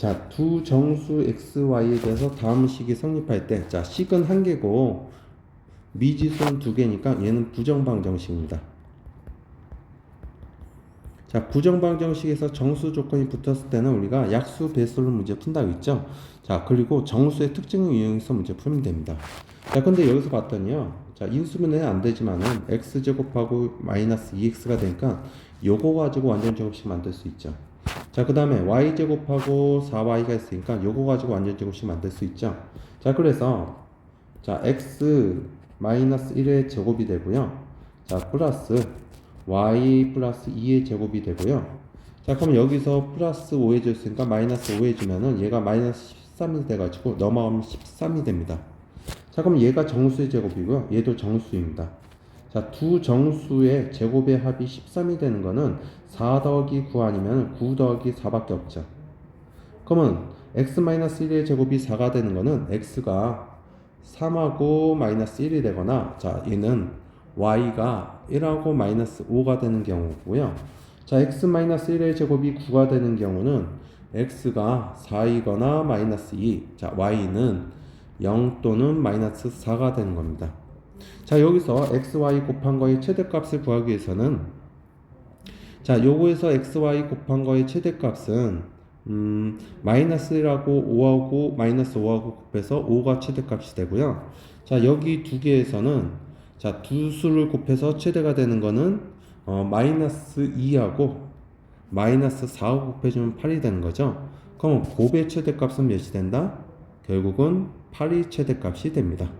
자, 두 정수 xy에 대해서 다음 식이 성립할 때, 자, 식은 한 개고 미지수는 두 개니까 얘는 부정방정식입니다. 자, 부정방정식에서 정수 조건이 붙었을 때는 우리가 약수 배수를 문제 푼다고 했죠. 자, 그리고 정수의 특징을 이용해서 문제 풀면 됩니다. 자, 근데 여기서 봤더니요. 자, 인수분해는 안 되지만은 x제곱하고 마이너스 2x가 되니까 요거 가지고 완전 제곱식 만들 수 있죠. 자, 그 다음에 y제곱하고 4y가 있으니까 요거 가지고 완전 제곱식 만들 수 있죠. 자, 그래서 자, x 마이너스 1의 제곱이 되고요. 자, 플러스 y 플러스 2의 제곱이 되고요. 자, 그럼 여기서 플러스 5 해줬으니까 마이너스 5 해주면은 얘가 마이너스 13이 돼가지고 넘어가면 13이 됩니다. 자, 그럼 얘가 정수의 제곱이고요. 얘도 정수입니다. 자, 두 정수의 제곱의 합이 13이 되는 거는 4 더하기 9 아니면 9 더하기 4밖에 없죠. 그러면 x-1의 제곱이 4가 되는 거는 x가 3하고 마이너스 1이 되거나 자, 얘는 y가 1하고 마이너스 5가 되는 경우고요. 자, x-1의 제곱이 9가 되는 경우는 x가 4이거나 마이너스 2, 자, y는 0 또는 마이너스 4가 되는 겁니다. 자, 여기서 xy 곱한 거의 최대값을 구하기 위해서는 자, 요거에서 xy 곱한 거의 최대값은 음, 마이너스라고 5하고 마이너스 5하고 곱해서 5가 최대값이 되고요. 자, 여기 두 개에서는 자, 두 수를 곱해서 최대가 되는 거는 어, 마이너스 2하고 마이너스 4하고 곱해주면 8이 되는 거죠. 그럼 곱의 최대값은 몇이 된다? 결국은 8이 최대값이 됩니다.